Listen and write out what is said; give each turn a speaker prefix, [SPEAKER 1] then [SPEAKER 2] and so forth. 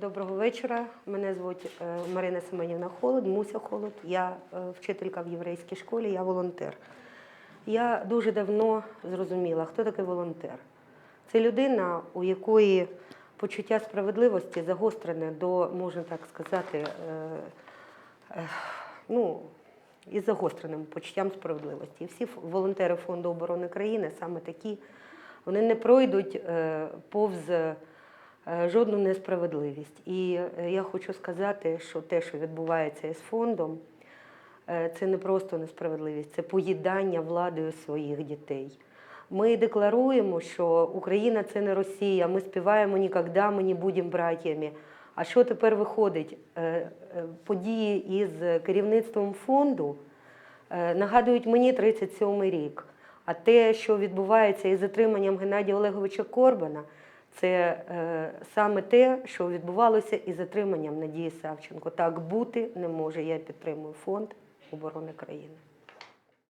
[SPEAKER 1] Доброго вечора. Мене звуть е, Марина Семенівна Холод, Муся Холод. Я е, вчителька в єврейській школі, я волонтер. Я дуже давно зрозуміла, хто такий волонтер. Це людина, у якої почуття справедливості загострене до, можна так сказати, е, ну, із загостреним почуттям справедливості. І всі волонтери Фонду оборони країни саме такі, вони не пройдуть повз жодну несправедливість. І е, я хочу сказати, що те, що відбувається із фондом, е, це не просто несправедливість, це поїдання владою своїх дітей. Ми декларуємо, що Україна це не Росія. Ми співаємо ніколи ми не будемо братями. А що тепер виходить? Е, е, Події із керівництвом фонду е, нагадують мені 37-й рік. А те, що відбувається із затриманням Геннадія Олеговича Корбана, це е, саме те, що відбувалося із затриманням Надії Савченко. Так бути не може. Я підтримую фонд оборони країни.